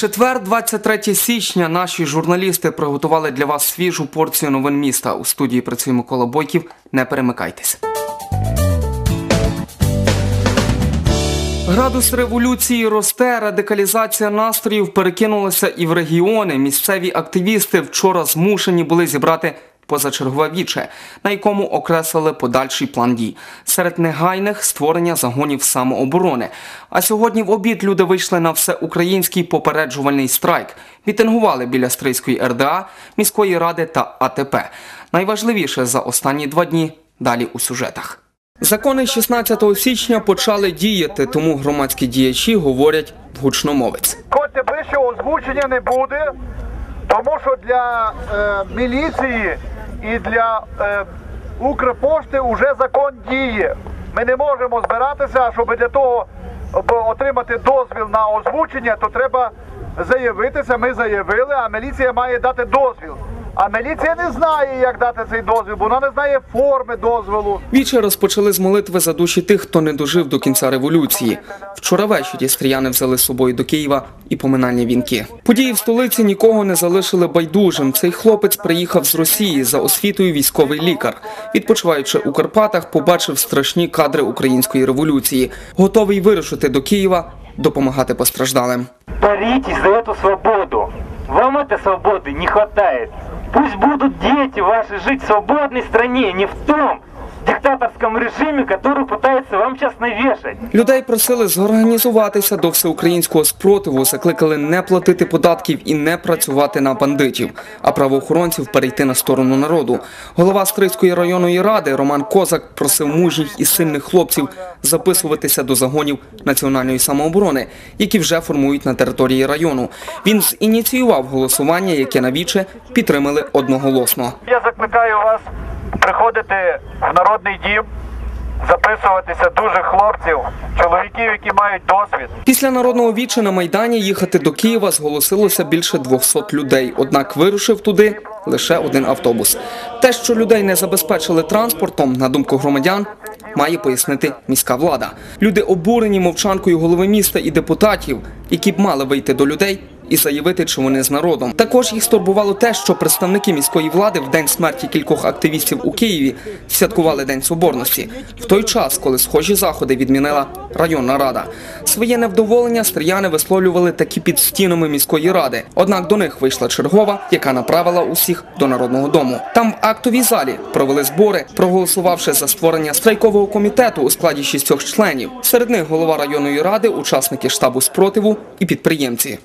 четвер, 23 січня, наші журналісти приготували для вас свіжу порцію новин міста. У студії працює Микола Бойків. Не перемикайтесь. Градус революції росте, радикалізація настроїв перекинулася і в регіони. Місцеві активісти вчора змушені були зібрати позачергове віче, на якому окреслили подальший план дій. Серед негайних створення загонів самооборони. А сьогодні в обід люди вийшли на всеукраїнський попереджувальний страйк. Мітингували біля Стрийської РДА, міської ради та АТП. Найважливіше за останні два дні далі у сюжетах. Закони 16 січня почали діяти, тому громадські діячі говорять в гучномовець. Ходьте ближче, озвучення не буде, тому що для е, міліції і для е, Укрпошти вже закон діє. Ми не можемо збиратися, щоб для того отримати дозвіл на озвучення, то треба заявитися. Ми заявили, а міліція має дати дозвіл. А міліція не знає, як дати цей дозвіл, бо вона не знає форми дозволу. Віче розпочали з молитви за душі тих, хто не дожив до кінця революції. Вчора ввечері стріяни взяли з собою до Києва і поминальні вінки. Події в столиці нікого не залишили байдужим. Цей хлопець приїхав з Росії за освітою військовий лікар. Відпочиваючи у Карпатах, побачив страшні кадри української революції. Готовий вирушити до Києва, допомагати постраждалим. Боритесь за эту свободу. Вам этой свободы не хватает. Пусть будут дети ваши жить в свободной стране, не в том диктаторском режиме, который пытается вам сейчас навешать. Людей просили зорганізуватися до всеукраїнського спротиву, закликали не платити податків і не працювати на бандитів, а правоохоронців перейти на сторону народу. Голова Стрийської районної ради Роман Козак просив мужніх і сильних хлопців записуватися до загонів національної самооборони, які вже формують на території району. Він зініціював голосування, яке на віче підтримали одноголосно. Я закликаю вас приходити в народний дім, записуватися дуже хлопців, чоловіків, які мають досвід. Після народного віча на майдані їхати до Києва зголосилося більше 200 людей. Однак вирушив туди лише один автобус. Те, що людей не забезпечили транспортом, на думку громадян, має пояснити міська влада. Люди обурені мовчанкою голови міста і депутатів, які б мали вийти до людей. І заявити, чи вони з народом. Також їх стурбувало те, що представники міської влади в день смерті кількох активістів у Києві святкували День Соборності в той час, коли схожі заходи відмінила районна рада. Своє невдоволення стріяни висловлювали таки під стінами міської ради. Однак до них вийшла чергова, яка направила усіх до народного дому. Там в актовій залі провели збори, проголосувавши за створення страйкового комітету у складі шістьох членів. Серед них голова районної ради, учасники штабу спротиву і підприємці.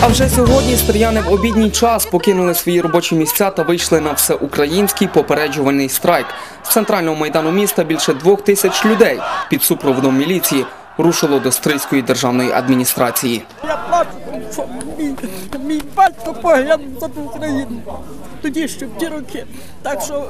А вже сьогодні стріяни в обідній час покинули свої робочі місця та вийшли на всеукраїнський попереджувальний страйк. З центрального майдану міста більше двох тисяч людей під супроводом міліції рушило до Стрийської державної адміністрації. Я плачу, що мій, мій батько погинув за Україну. Тоді ще в ті роки. Так що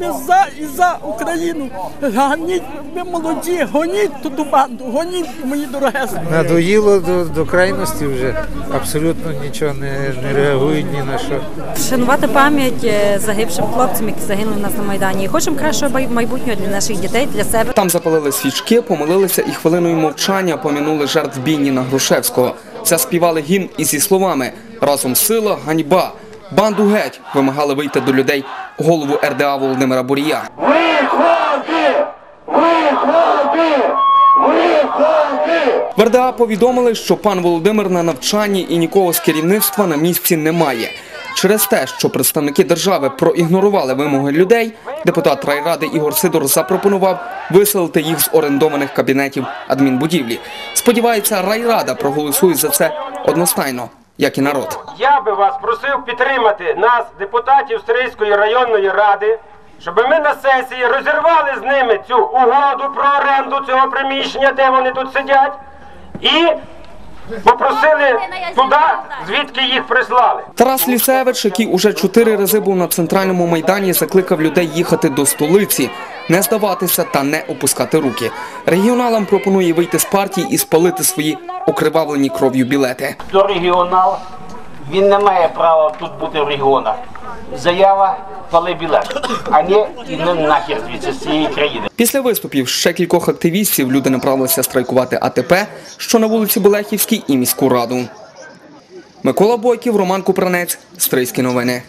ми за і за Україну. Ганіть, ви молоді, гоніть ту банду, гоніть, мої дорогесні. Надоїло до, до крайності вже абсолютно нічого не, не реагують ні на що. Вшанувати пам'ять е, загибшим хлопцям, які загинули нас на майдані. І хочемо кращого май- майбутнього для наших дітей, для себе. Там запалили свічки, помолилися і хвилиною мовчання помінули жертв бійні на Грушевського. Заспівали гімн і зі словами Разом сила, ганьба. Банду геть вимагали вийти до людей голову РДА Володимира Бурія. Виходи! Виходи! Виходи! В РДА повідомили, що пан Володимир на навчанні і нікого з керівництва на місці немає. Через те, що представники держави проігнорували вимоги людей, депутат райради Ігор Сидор запропонував виселити їх з орендованих кабінетів адмінбудівлі. Сподівається, райрада проголосує за це одностайно, як і народ. Я би вас просив підтримати нас, депутатів Стрийської районної ради, щоб ми на сесії розірвали з ними цю угоду про оренду цього приміщення, де вони тут сидять, і попросили туди, звідки їх прислали. Тарас Лісевич, який уже чотири рази був на центральному майдані, закликав людей їхати до столиці, не здаватися та не опускати руки. Регіоналам пропонує вийти з партії і спалити свої окривавлені кров'ю білети. до регіонал, він не має права тут бути в регіонах. заява пали білет, а не не нахер звідси з цієї країни. Після виступів ще кількох активістів люди направилися страйкувати АТП, що на вулиці Болехівській і міську раду. Микола Бойків, Роман Купранець, Стрийські новини.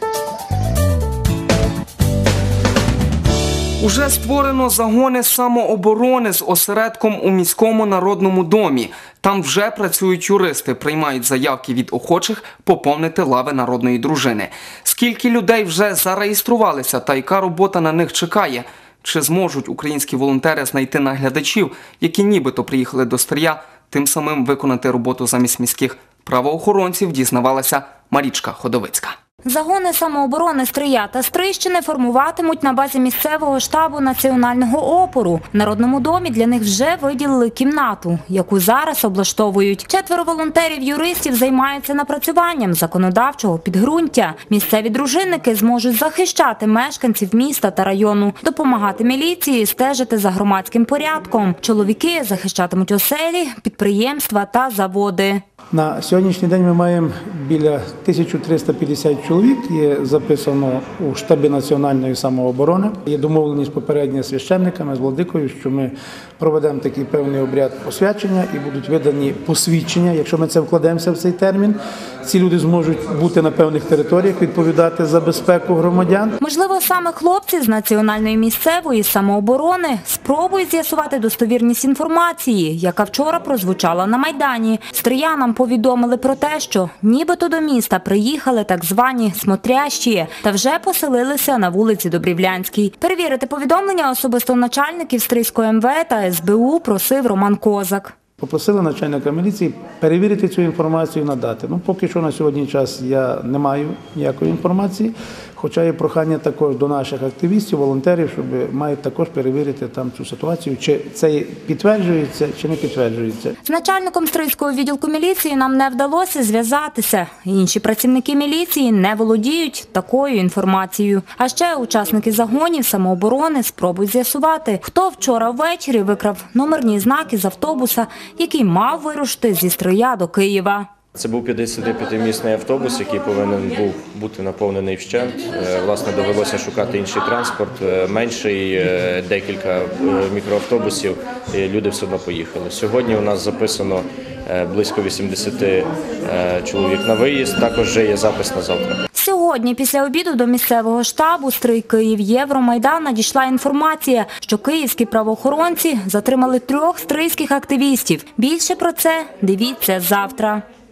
Уже створено загони самооборони з осередком у міському народному домі. Там вже працюють юристи, приймають заявки від охочих поповнити лави народної дружини. Скільки людей вже зареєструвалися та яка робота на них чекає? Чи зможуть українські волонтери знайти наглядачів, які нібито приїхали до Стрия, тим самим виконати роботу замість міських правоохоронців, дізнавалася Марічка Ходовицька. Загони самооборони Стрия та Стрийщини формуватимуть на базі місцевого штабу національного опору. В Народному домі для них вже виділили кімнату, яку зараз облаштовують. Четверо волонтерів-юристів займаються напрацюванням законодавчого підґрунтя. Місцеві дружинники зможуть захищати мешканців міста та району, допомагати міліції, стежити за громадським порядком. Чоловіки захищатимуть оселі, підприємства та заводи. На сьогоднішній день ми маємо біля 1350 чоловік. Є записано у штабі національної самооборони. Є домовленість попередня з священниками, з владикою, що ми проведемо такий певний обряд посвячення і будуть видані посвідчення. Якщо ми це вкладемося в цей термін, ці люди зможуть бути на певних територіях, відповідати за безпеку громадян. Можливо, саме хлопці з національної місцевої самооборони спробують з'ясувати достовірність інформації, яка вчора прозвучала на майдані. Стріянам повідомили про те, що нібито до міста приїхали так звані смотрящі та вже поселилися на вулиці Добрівлянській. Перевірити повідомлення особисто начальників Стрийської МВ та СБУ просив Роман Козак. Попросили начальника міліції перевірити цю інформацію і надати. Ну, поки що на сьогодні час я не маю ніякої інформації, хоча є прохання також до наших активістів, волонтерів, щоб мають також перевірити там цю ситуацію, чи це підтверджується, чи не підтверджується. З начальником Стрийського відділку міліції нам не вдалося зв'язатися. Інші працівники міліції не володіють такою інформацією. А ще учасники загонів самооборони спробують з'ясувати, хто вчора ввечері викрав номерні знаки з автобуса, який мав вирушити зі Стрия до Києва. Це був 55-місний автобус, який повинен був бути наповнений вщент. Е, Власне, довелося шукати інший транспорт, е, менший, е, декілька мікроавтобусів. і Люди все одно поїхали. Сьогодні у нас записано близько 80 е, чоловік на виїзд. Також вже є запис на завтра. Сьогодні, після обіду до місцевого штабу Стрий Київ Євромайдан надійшла інформація, що київські правоохоронці затримали трьох стрийських активістів. Більше про це дивіться завтра.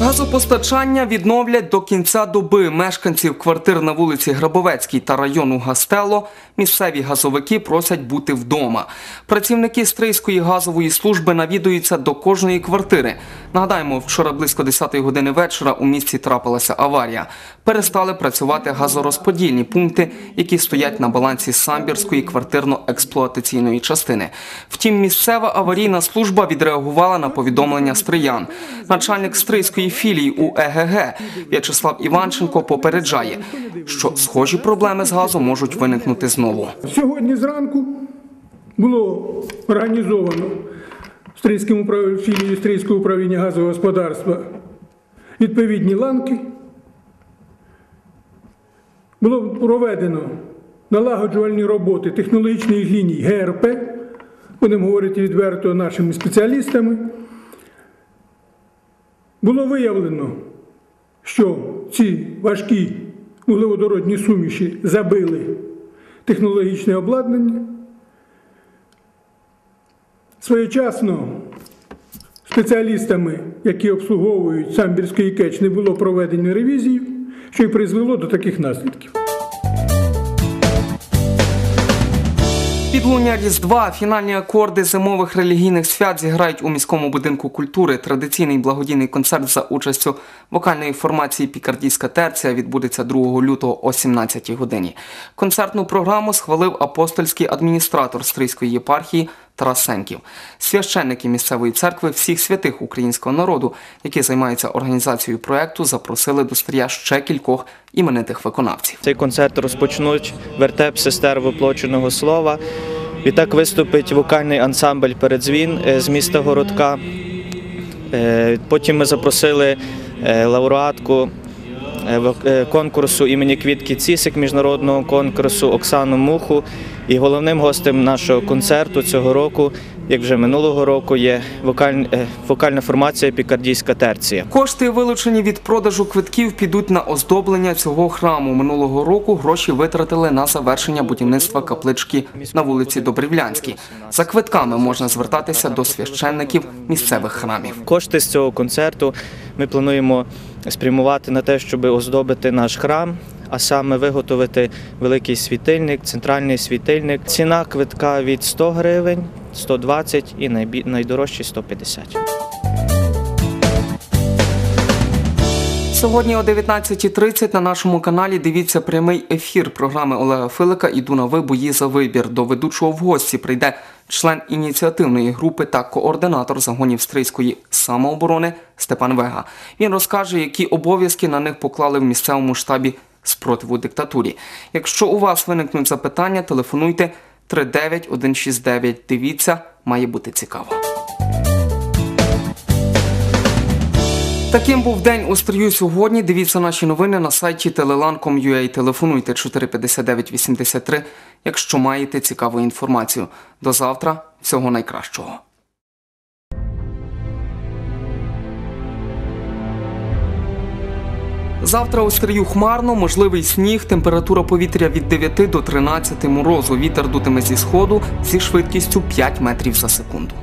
Газопостачання відновлять до кінця доби. Мешканців квартир на вулиці Грабовецькій та району Гастело місцеві газовики просять бути вдома. Працівники Стрийської газової служби навідуються до кожної квартири. Нагадаємо, вчора близько 10 години вечора у місті трапилася аварія. Перестали працювати газорозподільні пункти, які стоять на балансі Самбірської квартирно-експлуатаційної частини. Втім, місцева аварійна служба відреагувала на повідомлення стриян. Начальник Стрийської філії у ЕГГ В'ячеслав Іванченко попереджає, що схожі проблеми з газом можуть виникнути знову. Сьогодні зранку було організовано Стрийським управ- філією Стрийського управління газового господарства відповідні ланки. Було проведено налагоджувальні роботи технологічних ліній ГРП, будемо говорити відверто нашими спеціалістами. Було виявлено, що ці важкі вуглеводородні суміші забили технологічне обладнання. Своєчасно спеціалістами, які обслуговують самбірський кетч, не було проведено ревізії, що й призвело до таких наслідків. Підлуння Різдва, фінальні акорди зимових релігійних свят зіграють у міському будинку культури. Традиційний благодійний концерт за участю вокальної формації Пікардійська терція відбудеться 2 лютого о 17 годині. Концертну програму схвалив апостольський адміністратор Стрийської єпархії Тарас Сенків. Священники місцевої церкви всіх святих українського народу, які займаються організацією проекту, запросили до стрія ще кількох іменитих виконавців. Цей концерт розпочнуть вертеп сестер воплоченого слова. Відтак виступить вокальний ансамбль Передзвін е, з міста Городка. Е, Потім ми запросили е, лауреатку конкурсу імені Квітки Цісик міжнародного конкурсу Оксану Муху. І головним гостем нашого концерту цього року, як вже минулого року, є вокаль- е, вокальна формація Пікардійська терція. Кошти, вилучені від продажу квитків, підуть на оздоблення цього храму. Минулого року гроші витратили на завершення будівництва каплички на вулиці Добрівлянській. За квитками можна звертатися до священників місцевих храмів. Кошти з цього концерту ми плануємо спрямувати на те, щоб оздобити наш храм, а саме виготовити великий світильник, центральний світильник. Ціна квитка від 100 гривень, 120 і найдорожчий 150. Сьогодні о 19.30 на нашому каналі дивіться прямий ефір програми Олега Филика «Іду на ви бої за вибір». До ведучого в гості прийде член ініціативної групи та координатор загонів стрийської самооборони Степан Вега. Він розкаже, які обов'язки на них поклали в місцевому штабі спротиву диктатурі. Якщо у вас виникнуть запитання, телефонуйте 39169. Дивіться, має бути цікаво. Таким був день у стрію сьогодні. Дивіться наші новини на сайті telelan.com.ua. Телефонуйте 459 83, якщо маєте цікаву інформацію. До завтра. Всього найкращого. Завтра у стрію хмарно, можливий сніг, температура повітря від 9 до 13 морозу. Вітер дутиме зі сходу зі швидкістю 5 метрів за секунду.